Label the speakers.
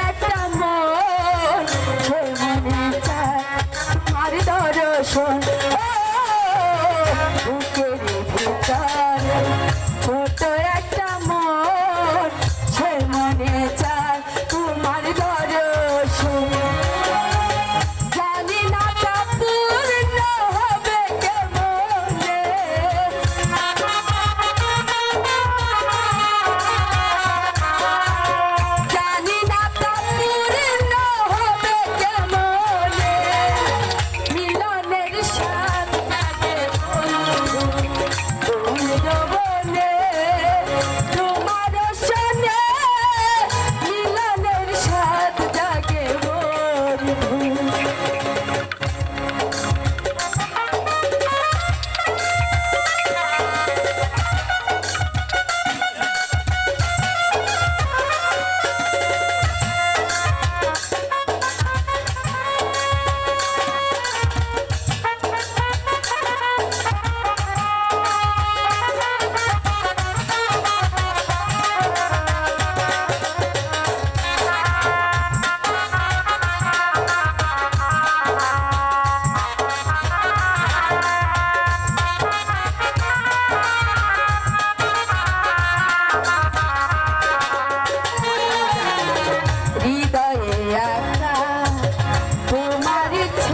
Speaker 1: একটা মন মনে চায় তোমার দর্শন